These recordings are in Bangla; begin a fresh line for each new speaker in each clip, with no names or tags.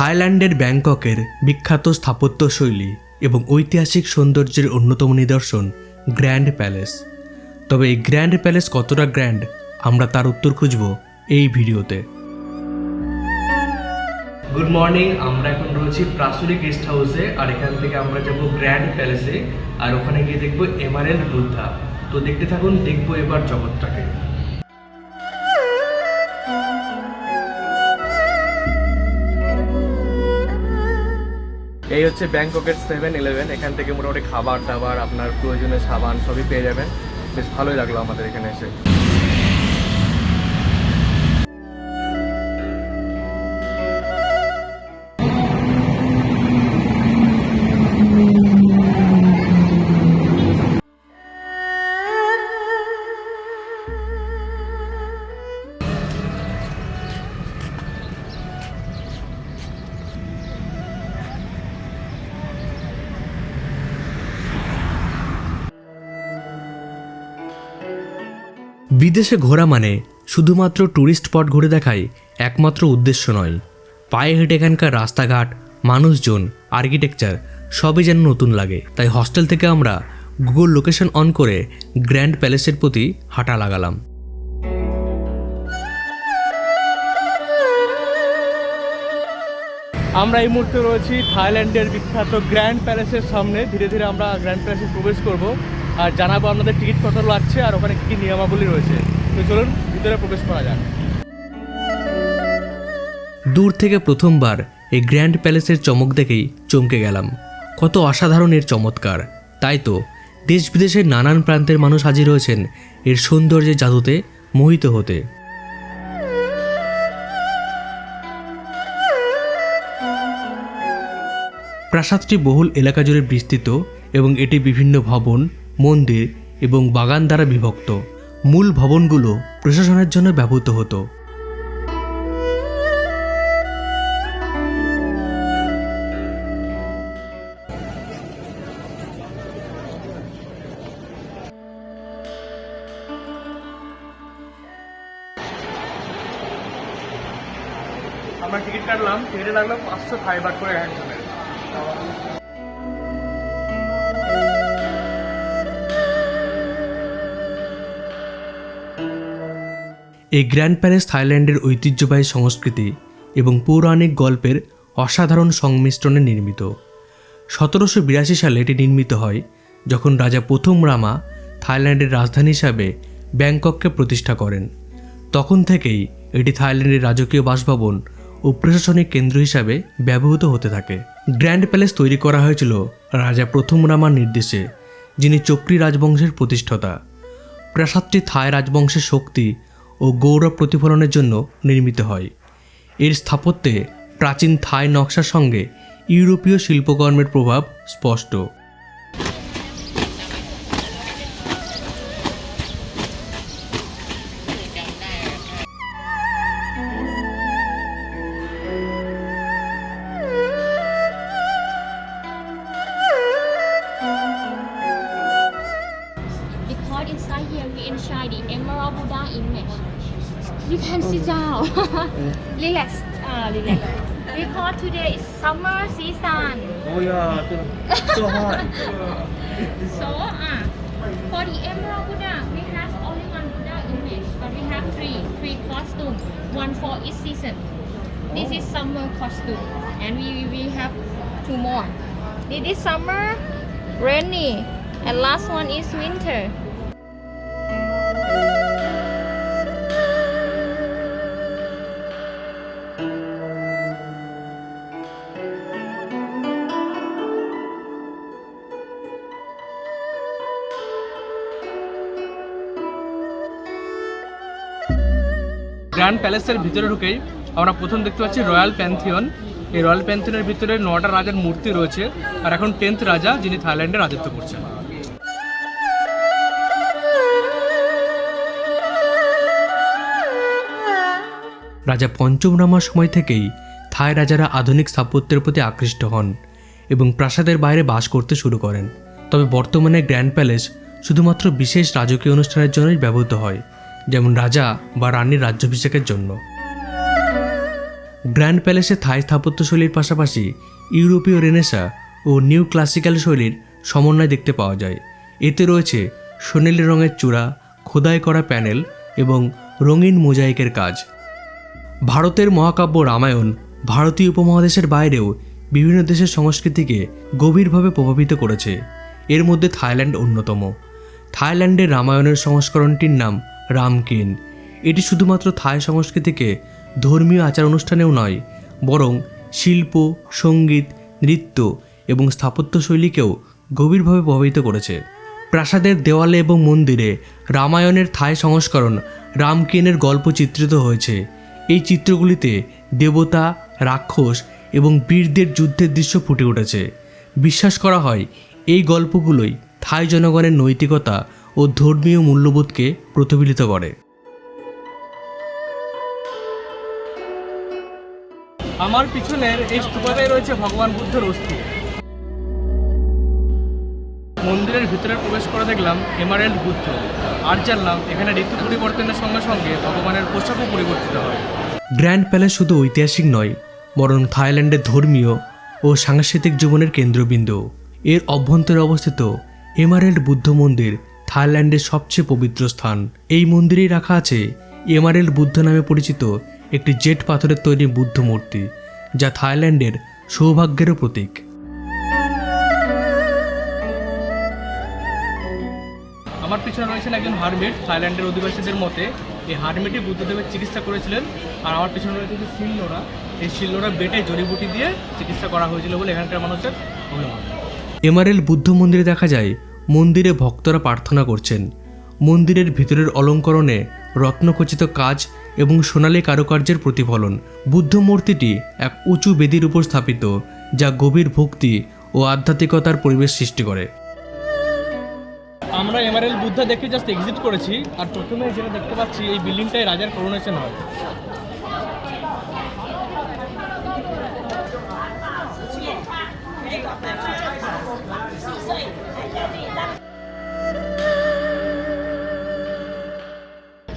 থাইল্যান্ডের ব্যাংককের বিখ্যাত স্থাপত্যশৈলী এবং ঐতিহাসিক সৌন্দর্যের অন্যতম নিদর্শন গ্র্যান্ড প্যালেস। তবে এই গ্র্যান্ড প্যালেস কতটা গ্র্যান্ড, আমরা তার উত্তর খুঁজব এই ভিডিওতে। গুড মর্নিং আমরা এখন রয়েছি প্রাসুরি গেস্ট হাউসে, আর এখান থেকে আমরা যাব গ্র্যান্ড প্যালেসে, আর ওখানে গিয়ে দেখব এমআরএল বুদ্ধা। তো দেখতে থাকুন, দেখব এবার জগৎটাকে। এই হচ্ছে ব্যাংককের সেভেন ইলেভেন এখান থেকে মোটামুটি খাবার দাবার আপনার প্রয়োজনীয় সাবান সবই পেয়ে যাবেন। বেশ ভালোই লাগল আমাদের এখানে এসে। বিদেশে ঘোরা মানে শুধুমাত্র ট্যুরিস্ট স্পট ঘুরে দেখাই একমাত্র উদ্দেশ্য নয়। পায়ে হেঁটে এখানকার রাস্তাঘাট, মানুষজন আর্কিটেকচার সবই যেন নতুন লাগে। তাই হস্টেল থেকে আমরা গুগল লোকেশন অন করে গ্র্যান্ড প্যালেসের প্রতি হাঁটা লাগালাম। আমরা এই মুহূর্তে রয়েছি থাইল্যান্ডের বিখ্যাত গ্র্যান্ড প্যালেসের সামনে। ধীরে ধীরে আমরা গ্র্যান্ড প্যালেসে প্রবেশ করব। আর জানাব আপনাদের টিকিট কত লাগছে আর ওখানে কী নিয়মাবলী রয়েছে। তো চলুন, ভিতরে প্রবেশ করা যাক। দূর থেকে প্রথমবার এই গ্র্যান্ড প্যালেসের চমক দেখেই চমকে গেলাম। কত অসাধারণ এর চমৎকার। তাই তো দেশ বিদেশের নানান প্রান্তের মানুষ হাজির হয়েছেন এর সৌন্দর্যের জাদুতে মোহিত হতে। প্রাসাদটি বহুল এলাকা জুড়ে বিস্তৃত এবং এটি বিভিন্ন ভবন মন্দির এবং বাগান দ্বারা বিভক্ত। মূল ভবনগুলো প্রশাসনের জন্য ব্যবহৃত হতো। আমরা টিকিট কাটলাম, টিকিটে লাগল পাঁচশো ফাইভ করে একজনের এই গ্র্যান্ড প্যালেস থাইল্যান্ডের ঐতিহ্যবাহী সংস্কৃতি এবং পৌরাণিক গল্পের অসাধারণ সংমিশ্রণে নির্মিত। সতেরোশো বিরাশি সালে এটি নির্মিত হয় যখন রাজা প্রথম রামা থাইল্যান্ডের রাজধানী হিসাবে ব্যাংকককে প্রতিষ্ঠা করেন। তখন থেকেই এটি থাইল্যান্ডের রাজকীয় বাসভবন ও প্রশাসনিক কেন্দ্র হিসাবে ব্যবহৃত হতে থাকে। গ্র্যান্ড প্যালেস তৈরি করা হয়েছিল রাজা প্রথম রামার নির্দেশে, যিনি চক্রী রাজবংশের প্রতিষ্ঠাতা। প্রাসাদটি থাই রাজবংশের শক্তি ও গৌরব প্রতিফলনের জন্য নির্মিত হয়। এর স্থাপত্যে প্রাচীন থাই নকশার সঙ্গে ইউরোপীয় শিল্পকর্মের প্রভাব স্পষ্ট।
You can sit down. relax. Uh, relax. Because today is summer season.
Oh yeah, so hot.
So uh, for the Emerald Buddha, we have only one Buddha image, but we have three, three costume, one for each season. This is summer costume, and we we have two more. This is summer, rainy, and last one is winter.
Grand প্যালেসের ভিতরে ঢুকেই আমরা প্রথম দেখতে পাচ্ছি রয়্যাল প্যান্থিয়ন। এই রয়্যাল প্যান্থিয়নের ভিতরে নটা রাজার মূর্তি রয়েছে আর এখন টেন্থ রাজা যিনি থাইল্যান্ডে রাজত্ব করছেন। রাজা পঞ্চম রামার সময় থেকেই থাই রাজারা আধুনিক স্থাপত্যের প্রতি আকৃষ্ট হন এবং প্রাসাদের বাইরে বাস করতে শুরু করেন। তবে বর্তমানে গ্র্যান্ড প্যালেস শুধুমাত্র বিশেষ রাজকীয় অনুষ্ঠানের জন্যই ব্যবহৃত হয়। যেমন রাজা বা রানীর রাজ্যাভিষেকের জন্য। গ্র্যান্ড প্যালেসে থাই স্থাপত্যশৈলীর পাশাপাশি ইউরোপীয় রেনেসা ও নিউ ক্লাসিক্যাল শৈলীর সমন্বয় দেখতে পাওয়া যায়। এতে রয়েছে সোনেলি রঙের চূড়া, খোদাই করা প্যানেল এবং রঙিন মোজাইকের কাজ। ভারতের মহাকাব্য রামায়ণ ভারতীয় উপমহাদেশের বাইরেও বিভিন্ন দেশের সংস্কৃতিকে গভীরভাবে প্রভাবিত করেছে। এর মধ্যে থাইল্যান্ড অন্যতম। থাইল্যান্ডের রামায়ণের সংস্করণটির নাম রামকিন। এটি শুধুমাত্র থাই সংস্কৃতিকে ধর্মীয় আচার অনুষ্ঠানেও নয়, বরং শিল্প, সংগীত, নৃত্য এবং স্থাপত্যশৈলীকেও গভীরভাবে প্রভাবিত করেছে। প্রাসাদের দেওয়ালে এবং মন্দিরে রামায়ণের থাই সংস্করণ রামকিনের গল্প চিত্রিত হয়েছে। এই চিত্রগুলিতে দেবতা, রাক্ষস এবং বীরদের যুদ্ধের দৃশ্য ফুটে উঠেছে। বিশ্বাস করা হয়, এই গল্পগুলোই থাই জনগণের নৈতিকতা ও ধর্মীয় মূল্যবোধকে প্রতিফলিত করে।
আমার পিছনের এই স্তূপাটায় রয়েছে ভগবান বুদ্ধের অস্থি। মন্দিরের ভিতরে প্রবেশ করে দেখলাম এমারেল্ড বুদ্ধ। আর জানলাম এখানে ঋতু পরিবর্তনের সঙ্গে সঙ্গে ভগবানের পোশাকও পরিবর্তিত হয়।
গ্র্যান্ড প্যালেস শুধু ঐতিহাসিক নয় বরং থাইল্যান্ডের ধর্মীয় ও সাংস্কৃতিক জীবনের কেন্দ্রবিন্দু। এর অভ্যন্তরে অবস্থিত এমারেল্ড বুদ্ধ মন্দির থাইল্যান্ডের সবচেয়ে পবিত্র স্থান। এই মন্দিরেই রাখা আছে এমারেল্ড বুদ্ধ নামে পরিচিত একটি জেট পাথরের তৈরি বুদ্ধ মূর্তি যা থাইল্যান্ডের সৌভাগ্যেরও প্রতীক।
আমার পিছনে রয়েছেন একজন হারমিট থাইল্যান্ডের অধিবাসীদের মতে এই হারমিটই বুদ্ধদেবের চিকিৎসা করেছিলেন আর আমার পিছনে রয়েছে যে শিলনোড়া। এই শিলনোড়া বেটে জড়িবুটি দিয়ে চিকিৎসা করা হয়েছিল বলে এখানকার মানুষের অভিমত।
এমারেল বুদ্ধ মন্দিরে দেখা যায় মন্দিরে ভক্তরা প্রার্থনা করছেন। মন্দিরের ভিতরের অলঙ্করণে রত্নখচিত কাজ এবং সোনালী কারুকার্যের প্রতিফলন। বুদ্ধ মূর্তিটি এক উঁচু বেদির উপর স্থাপিত, যা গভীর ভক্তি ও আধ্যাত্মিকতার পরিবেশ সৃষ্টি করে।
আমরা এমআরএল বুদ্ধা দেখে জাস্ট এক্সিট করেছি, আর প্রথমে যেটা দেখতে পাচ্ছি, এই বিল্ডিংটাই রাজার করোনেশন হয়।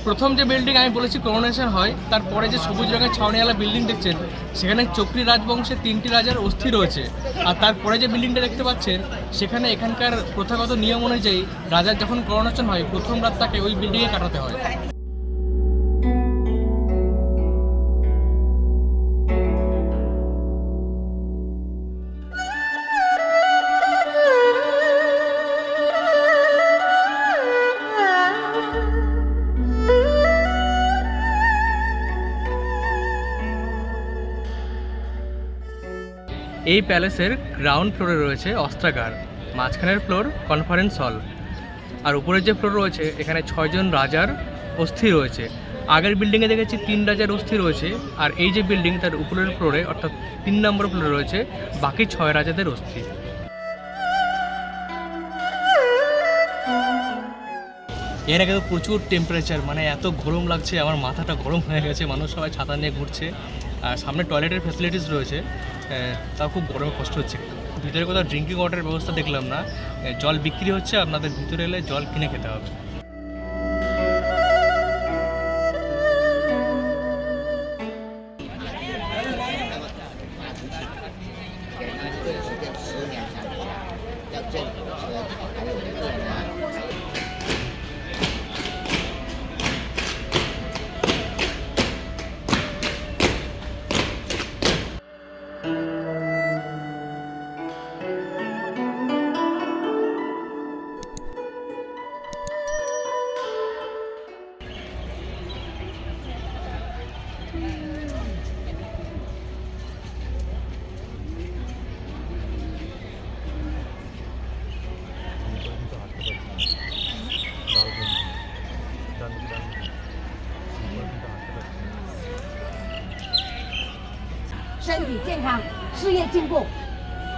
প্রথম যে বিল্ডিং আমি বলেছি করোনেশন হয়, তারপরে যে সবুজ রঙের ছাউনিওয়ালা বিল্ডিং দেখছেন, সেখানে চক্রী রাজবংশের তিনটি রাজার অস্থি রয়েছে। আর তারপরে যে বিল্ডিংটা দেখতে পাচ্ছেন, সেখানে এখানকার প্রথাগত নিয়ম অনুযায়ী রাজার যখন করোনেশন হয়, প্রথম রাত তাকে ওই বিল্ডিংয়ে কাটাতে হয়। এই প্যালেসের গ্রাউন্ড ফ্লোরে রয়েছে অস্ত্রাগার, মাঝখানের ফ্লোর কনফারেন্স হল। আর উপরের যে ফ্লোর রয়েছে, এখানে ছয়জন রাজার অস্থি রয়েছে। আগের বিল্ডিংয়ে দেখেছি তিন রাজার অস্থি রয়েছে, আর এই যে বিল্ডিং তার উপরের ফ্লোরে, অর্থাৎ তিন নম্বর ফ্লোরে রয়েছে, বাকি ছয় রাজাদের অস্থি। এর আগে তো প্রচুর টেম্পারেচার মানে এত গরম লাগছে, আমার মাথাটা গরম হয়ে গেছে, মানুষ সবাই ছাতা নিয়ে ঘুরছে। আর সামনে টয়লেটের ফ্যাসিলিটিস রয়েছে তাও খুব গরমে কষ্ট হচ্ছে। ভিতরে কোথাও ড্রিঙ্কিং ওয়াটারের ব্যবস্থা দেখলাম না জল বিক্রি হচ্ছে, আপনাদের ভিতরে এলে জল কিনে খেতে হবে “
进步，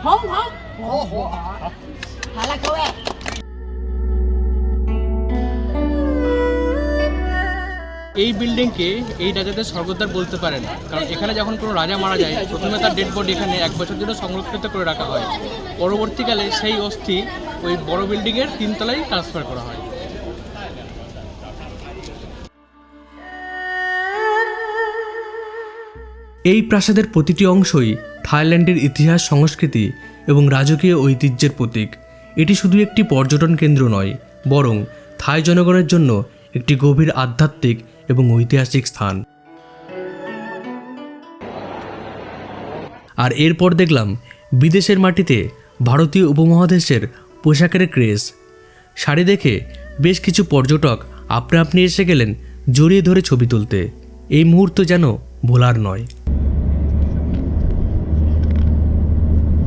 红红火火。”好了，各位。
এই বিল্ডিংকে এই রাজাদের স্বর্গদ্বার বলতে পারেন কারণ এখানে যখন কোনো রাজা মারা যায় প্রথমে তার ডেড বডি এখানে এক বছর জন্য সংরক্ষিত করে রাখা হয় পরবর্তীকালে সেই অস্থি ওই বড় বিল্ডিংয়ের তিনতলায় ট্রান্সফার করা হয়
এই প্রাসাদের প্রতিটি অংশই থাইল্যান্ডের ইতিহাস, সংস্কৃতি এবং রাজকীয় ঐতিহ্যের প্রতীক। এটি শুধু একটি পর্যটন কেন্দ্র নয়, বরং থাই জনগণের জন্য একটি গভীর আধ্যাত্মিক এবং ঐতিহাসিক স্থান। আর এরপর দেখলাম, বিদেশের মাটিতে ভারতীয় উপমহাদেশের পোশাকের ক্রেজ। শাড়ি দেখে বেশ কিছু পর্যটক আপনা আপনি এসে গেলেন জড়িয়ে ধরে ছবি তুলতে। এই মুহূর্ত যেন ভোলার নয়।